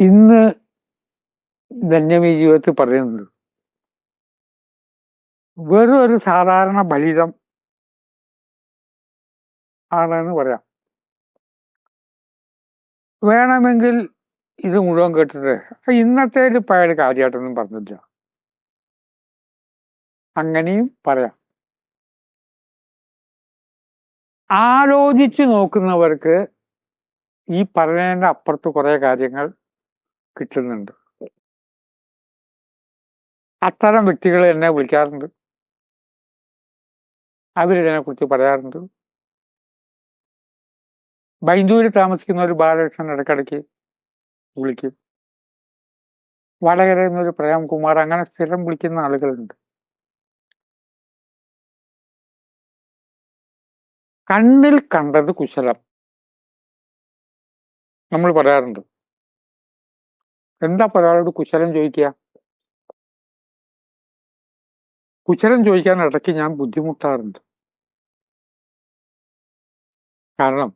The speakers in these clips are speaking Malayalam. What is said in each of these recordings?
ഇന്ന് ധന്യമീ ജീവിതത്തിൽ പറയുന്നത് വെറും ഒരു സാധാരണ ബലിതം ആണെന്ന് പറയാം. വേണമെങ്കിൽ ഇത് മുഴുവൻ കേട്ടിട്ട് ഇന്നത്തെ ഒരു പഴയ കാര്യമായിട്ടൊന്നും പറഞ്ഞില്ല. അങ്ങനെയും പറയാം. ആലോചിച്ചു നോക്കുന്നവർക്ക് ഈ പറഞ്ഞതിന്റെ അപ്പുറത്ത് കുറേ കാര്യങ്ങൾ കിട്ടുന്നുണ്ട്. അത്തരം വ്യക്തികൾ എന്നെ വിളിക്കാറുണ്ട്. അവരിതിനെ കുറിച്ച് പറയാറുണ്ട്. ബൈന്ദൂരിൽ താമസിക്കുന്ന ഒരു ബാലകൃഷ്ണൻ ഇടയ്ക്കിടയ്ക്ക് വിളിക്കും. വടകര എന്നൊരു പ്രേംകുമാർ അങ്ങനെ സ്ഥിരം വിളിക്കുന്ന ആളുകളുണ്ട്. കണ്ണിൽ കണ്ടത് കുശലം. നമ്മൾ പറയാറുണ്ട്. എന്താ ഒരാളോട് കുശലം ചോദിക്കുക? കുശലം ചോദിക്കാൻ ഇടയ്ക്ക് ഞാൻ ബുദ്ധിമുട്ടാറുണ്ട്. കാരണം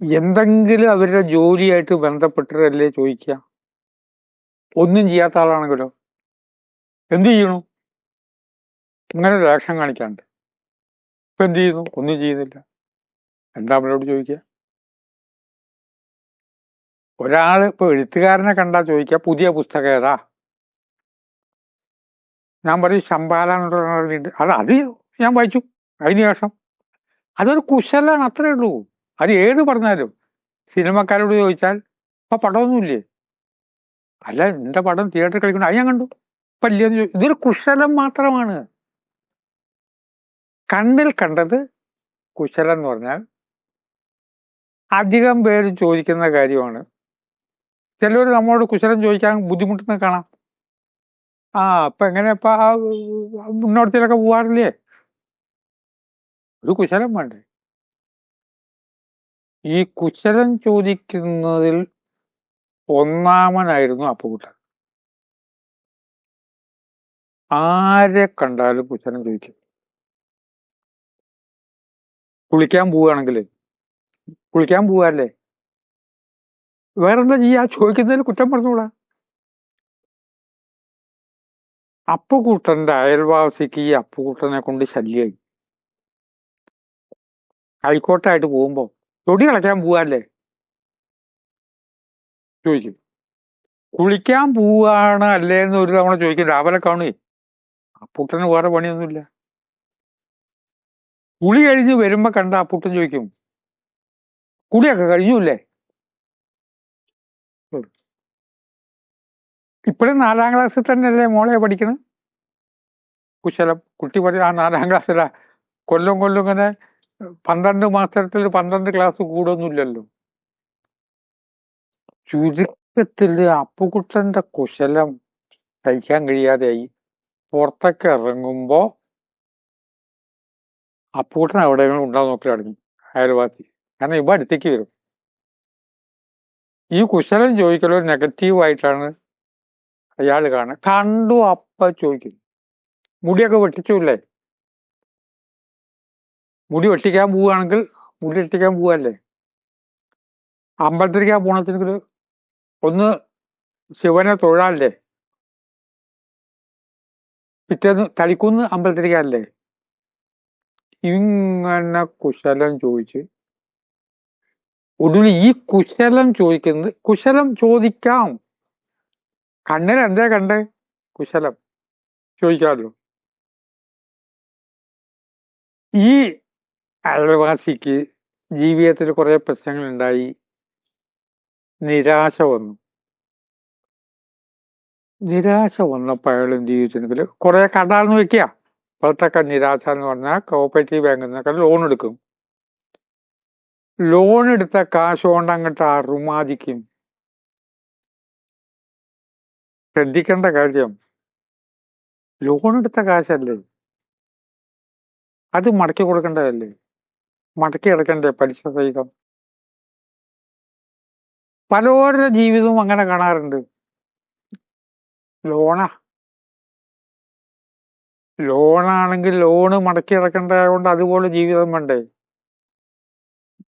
എന്തെങ്കിലും അവരുടെ ജോലിയായിട്ട് ബന്ധപ്പെട്ടിട്ടല്ലേ ചോദിക്കുക? ഒന്നും ചെയ്യാത്ത ആളാണെങ്കിലോ? എന്ത് ചെയ്യണു ഇങ്ങനെ ഒരു ആക്ഷൻ കാണിക്കാണ്ട്. ഇപ്പൊ എന്ത് ചെയ്യുന്നു? ഒന്നും ചെയ്യുന്നില്ല. എന്താ അവരോട് ചോദിക്കുക? ഒരാൾ ഇപ്പോൾ എഴുത്തുകാരനെ കണ്ടാൽ ചോദിക്കുക പുതിയ പുസ്തകം ഏതാ? ഞാൻ പറയും ശമ്പാലാണ്ട് അത് അത് ഞാൻ വായിച്ചു അതിന് ശേഷം. അതൊരു കുശലാണ് അത്രേ ഉള്ളൂ. അത് ഏത് പറഞ്ഞാലും. സിനിമക്കാരോട് ചോദിച്ചാൽ ഇപ്പൊ പടമൊന്നുമില്ലേ? അല്ല എന്റെ പടം തിയേറ്ററിൽ കളിക്കണം അത് ഞാൻ കണ്ടു. ചോദിച്ചു. ഇതൊരു കുശലം മാത്രമാണ്. കണ്ണിൽ കണ്ടത് കുശലം എന്ന് പറഞ്ഞാൽ അധികം പേര് ചോദിക്കുന്ന കാര്യമാണ്. ചിലർ നമ്മളോട് കുശലം ചോദിക്കാൻ ബുദ്ധിമുട്ടുന്ന കാണാം. ആ അപ്പൊ എങ്ങനെയപ്പ മുന്നോടത്തിലൊക്കെ പോവാറില്ലേ? ഒരു കുശലം വേണ്ടേ? ഈ കുശലം ചോദിക്കുന്നതിൽ ഒന്നാമനായിരുന്നു അപ്പുകുട്ടൻ. ആരെ കണ്ടാലും കുശലം ചോദിക്കും. കുളിക്കാൻ പോവുകയാണെങ്കിൽ കുളിക്കാൻ പോവാല്ലേ വേറെന്താ ചെയ്യാ? ചോദിക്കുന്നതിൽ കുറ്റം പറഞ്ഞുകൂടാ അപ്പുകൂട്ടന്റെ അയൽവാസിക്ക് ഈ അപ്പുകൂട്ടനെ കൊണ്ട് ശല്യമായി ഹൈക്കോട്ടായിട്ട് പോകുമ്പോ തൊടി കളയ്ക്കാൻ പോവാല്ലേ? ചോദിക്കും. കുളിക്കാൻ പോവാണ് അല്ലേന്ന് ഒരു തവണ ചോദിക്കും. രാവിലെ കാണേ അപ്പുട്ടന് വേറെ പണിയൊന്നുമില്ല. കുളി കഴിഞ്ഞ് വരുമ്പോ കണ്ട അപ്പുട്ടൻ ചോദിക്കും. കുളിയൊക്കെ കഴിഞ്ഞൂല്ലേ? ഇപ്പോഴും നാലാം ക്ലാസ്സിൽ തന്നെയല്ലേ മോളെ പഠിക്കണം? കുശലം കുട്ടി പറയും ആ നാലാം ക്ലാസ്സിലാ കൊല്ലം കൊല്ലം ഇങ്ങനെ പന്ത്രണ്ട് മാസത്തിൽ പന്ത്രണ്ട് ക്ലാസ് കൂടൊന്നുമില്ലല്ലോ ചുരുക്കത്തിൽ അപ്പുകുട്ടന്റെ കുശലം സഹിക്കാൻ കഴിയാതെയായി പുറത്തൊക്കെ ഇറങ്ങുമ്പോ അപ്പൂട്ടൻ എവിടെയെങ്കിലും ഉണ്ടാവും നോക്കി തുടങ്ങി അയൽവാസി. കാരണം ഇവ അടുത്തേക്ക് വരും. ഈ കുശലം ചോദിക്കലോ നെഗറ്റീവായിട്ടാണ് അയാൾ കാണാൻ. കണ്ടു അപ്പ ചോദിക്കും. മുടിയൊക്കെ വെട്ടിച്ചില്ലേ? മുടി വെട്ടിക്കാൻ പോവുകയാണെങ്കിൽ മുടി വെട്ടിക്കാൻ പോവല്ലേ അമ്പലത്തിലേക്ക് പോണത്തിനെങ്കിൽ ഒന്ന് ശിവനെ തൊഴാല്ലേ? പിറ്റേന്ന് തളിക്കുന്ന് അമ്പലത്തിലേക്കല്ലേ? ഇങ്ങനെ കുശലം ചോദിച്ച്. ഒടുവിൽ ഈ കുശലം ചോദിക്കുന്നത് കുശലം ചോദിക്കാം. കണ്ണിന് എന്തേ കണ്ടേ? കുശലം. ചോദിക്കാമല്ലോ. ഈ അയൽവാസിക്ക് ജീവിതത്തിൽ കുറെ പ്രശ്നങ്ങളുണ്ടായി. നിരാശ വന്നു. നിരാശ വന്നപ്പോൾ അയാൾ എന്ത് ചെയ്തിട്ടുണ്ടെങ്കിൽ കുറെ കടാന്ന് വെക്കുക ഇപ്പോഴത്തൊക്കെ നിരാശ എന്ന് പറഞ്ഞാൽ കോപ്പറേറ്റീവ് ബാങ്കിൽ നിന്നൊക്കെ ലോൺ എടുക്കും. ലോൺ എടുത്ത കാശ് കൊണ്ട് അങ്ങോട്ട് അറുമാദിക്കും ശ്രദ്ധിക്കേണ്ട കാര്യം ലോൺ എടുത്ത കാശല്ലേ? അത് മടക്കി കൊടുക്കേണ്ടതല്ലേ? മടക്കി അടക്കണ്ടേ പലിശ സഹിതം? പലരുടെ ജീവിതവും അങ്ങനെ കാണാറുണ്ട്. ലോണാ ലോണാണെങ്കിൽ ലോണ് മടക്കി അടക്കേണ്ടതുകൊണ്ട് അതുപോലെ ജീവിതം വേണ്ടേ?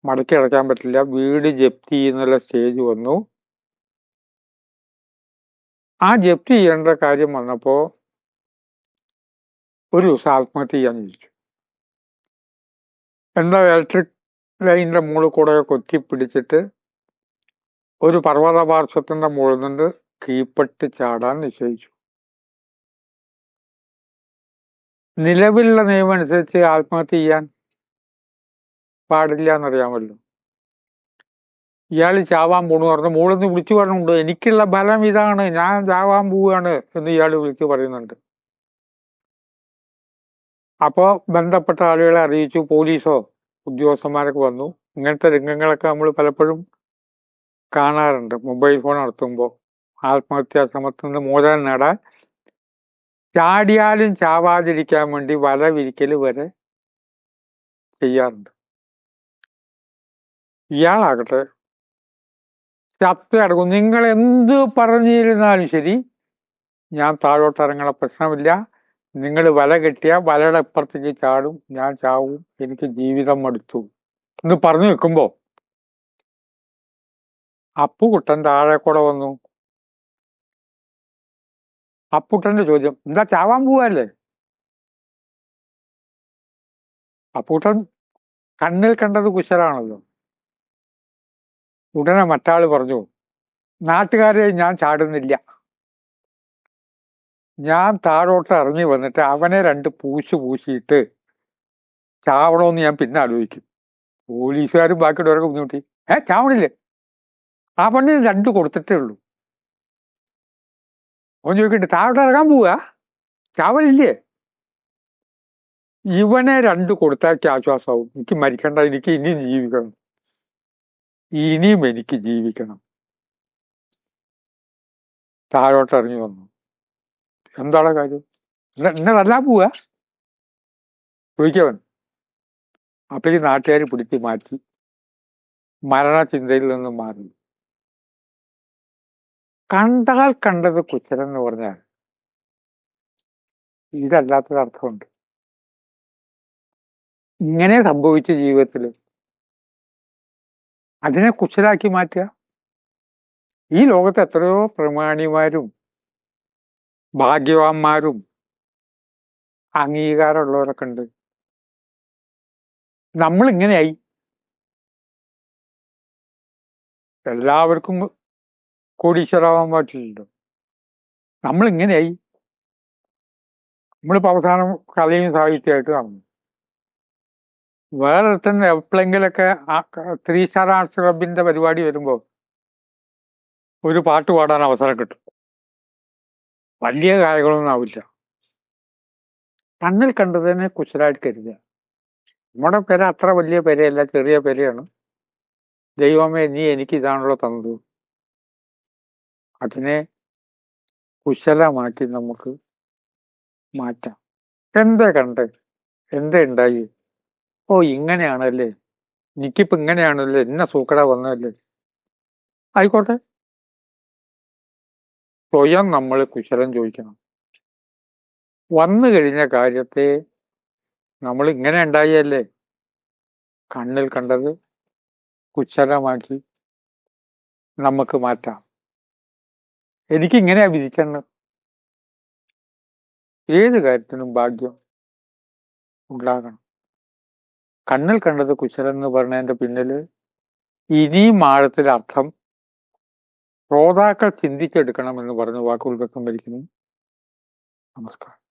മടക്കി അടക്കാൻ പറ്റില്ല. വീട് ജപ്തി എന്നുള്ള സ്റ്റേജ് വന്നു. ആ ജപ്തി ചെയ്യേണ്ട കാര്യം വന്നപ്പോ ഒരു ദിവസം ആത്മഹത്യ ചെയ്യാൻ ചോദിച്ചു. എന്താ ഇലക്ട്രിക് ലൈനിന്റെ മുകളിൽ കൂടെ കൊത്തി പിടിച്ചിട്ട് ഒരു പർവത പാർശ്വത്തിന്റെ മുകളിൽ നിന്ന് കീപ്പെട്ട് ചാടാൻ നിശ്ചയിച്ചു. നിലവിലുള്ള നിയമം അനുസരിച്ച് ആത്മഹത്യ ചെയ്യാൻ പാടില്ല എന്നറിയാമല്ലോ. ഇയാൾ ചാവാൻ പോണു പറഞ്ഞു. മോളിന്ന് വിളിച്ചു പറഞ്ഞുണ്ട് എനിക്കുള്ള ഫലം ഇതാണ്. ഞാൻ ചാവാൻ പോവുകയാണ് എന്ന് ഇയാൾ വിളിച്ചു പറയുന്നുണ്ട്. അപ്പോ ബന്ധപ്പെട്ട ആളുകളെ അറിയിച്ചു. പോലീസോ ഉദ്യോഗസ്ഥന്മാരൊക്കെ വന്നു. ഇങ്ങനത്തെ രംഗങ്ങളൊക്കെ നമ്മൾ പലപ്പോഴും കാണാറുണ്ട്. മൊബൈൽ ഫോൺ നടത്തുമ്പോൾ ആത്മഹത്യാ ശ്രമത്തിൽ നിന്ന് മോചനം നേടാൻ ചാടിയാലും ചാവാതിരിക്കാൻ വേണ്ടി വല വിരിക്കൽ വരെ ചെയ്യാറുണ്ട്. ഇയാളാകട്ടെ ചത്ത് കിടക്കും നിങ്ങൾ എന്ത് പറഞ്ഞിരുന്നാലും ശരി ഞാൻ താഴോട്ട് ഇറങ്ങണ പ്രശ്നമില്ല. നിങ്ങൾ വല കെട്ടിയ വലയുടെ അപ്പുറത്തേക്ക് ചാടും ഞാൻ ചാവും എനിക്ക് ജീവിതം മടുത്തു. എന്ന് പറഞ്ഞു വെക്കുമ്പോ അപ്പുകുട്ടൻ താഴെ കൂടെ വന്നു. അപ്പുട്ടന്റെ ചോദ്യം എന്താ ചാവാൻ പോവല്ലേ? അപ്പുട്ടൻ കണ്ണിൽ കണ്ടത് കുശലാണല്ലോ. ഉടനെ മറ്റാൾ പറഞ്ഞു നാട്ടുകാരെ ഞാൻ ചാടുന്നില്ല. ഞാൻ താഴോട്ട് ഇറങ്ങി വന്നിട്ട് അവനെ രണ്ട് പൂശ് പൂശിയിട്ട് ചാവണമെന്ന് ഞാൻ പിന്നെ ആലോചിക്കും. പോലീസുകാരും ബാക്കിയുള്ളവരൊക്കെ ബുദ്ധിമുട്ടി. ഏ ചാവണില്ലേ? അവന് രണ്ട് കൊടുത്തിട്ടേ ഉള്ളൂ. അവൻ ചോദിക്കട്ടെ താഴോട്ട് ഇറങ്ങാൻ പോവുക ചാവലില്ലേ? ഇവനെ രണ്ട് കൊടുത്താൽ ആശ്വാസമാവും. എനിക്ക് മരിക്കണ്ട എനിക്ക് ഇനിയും ജീവിക്കണം. ഇനിയും എനിക്ക് ജീവിക്കണം. താഴോട്ട് ഇറങ്ങി വന്നു. എന്താണ് കാര്യം? എന്നെ- തല്ലാൻ പോവുക ചോദിക്കവൻ. അപ്പൊ ഈ നാട്ടുകാർ പിടിച്ച് മാറ്റി. മരണചിന്തയിൽ നിന്ന് മാറി. കണ്ടാൽ കണ്ടത് കുച്ചരൻ എന്ന് പറഞ്ഞാൽ ഇതല്ലാത്തൊരർത്ഥമുണ്ട്. ഇങ്ങനെ സംഭവിച്ച ജീവിതത്തിൽ അതിനെ കുശലാക്കി മാറ്റുക. ഈ ലോകത്ത് എത്രയോ പ്രമാണിമാരും ഭാഗ്യവാന്മാരും അംഗീകാരമുള്ളവരൊക്കെ ഉണ്ട്. നമ്മൾ ഇങ്ങനെയായി എല്ലാവർക്കും കോടീശ്വരാവാൻ പറ്റില്ലല്ലോ. നമ്മൾ ഇങ്ങനെയായി നമ്മളിപ്പോ അവസാനം കലയും സാഹിത്യമായിട്ട് കാണുന്നു. വേറെ തന്നെ എപ്പോഴെങ്കിലൊക്കെ ആ ത്രീ സ്റ്റാർ ആർട്സ് ക്ലബിന്റെ പരിപാടി വരുമ്പോൾ ഒരു പാട്ട് പാടാൻ അവസരം കിട്ടും. വലിയ ഗായകളൊന്നും ആവില്ല. കണ്ണിൽ കണ്ടതിനെ കുശലായിട്ട് കരുതുക. നമ്മുടെ പേര അത്ര വലിയ പേരയല്ല ചെറിയ പേരയാണ്. ദൈവമേ നീ എനിക്ക് ഇതാണല്ലോ തന്നത്. അതിനെ കുശലമാക്കി നമുക്ക് മാറ്റാം. എന്താ കണ്ടേ? എന്താ ഉണ്ടായി? ഓ ഇങ്ങനെയാണല്ലേ. എനിക്കിപ്പോ ഇങ്ങനെയാണല്ലേ. എന്നെ സൂക്കട വന്നല്ലേ ആയിക്കോട്ടെ. സ്വയം നമ്മൾ കുശലം ചോദിക്കണം. വന്നു കഴിഞ്ഞ കാര്യത്തെ നമ്മൾ ഇങ്ങനെ ഉണ്ടായല്ലേ. കണ്ണിൽ കണ്ടത് കുശലമാക്കി നമുക്ക് മാറ്റാം. എനിക്ക് ഇങ്ങനെയാ വിധിക്കേണ്ടത് ഏത് കാര്യത്തിനും ഭാഗ്യം ഉണ്ടാകണം. കണ്ണിൽ കണ്ടത് കുശലം എന്ന് പറഞ്ഞതിന്റെ പിന്നിൽ ഇനിയും ആഴത്തിൽ അർത്ഥം ശ്രോതാക്കൾ ചിന്തിച്ചെടുക്കണം എന്ന് പറഞ്ഞ് വാക്കുകൾ വ്യക്തം ഭരിക്കുന്നു നമസ്കാരം.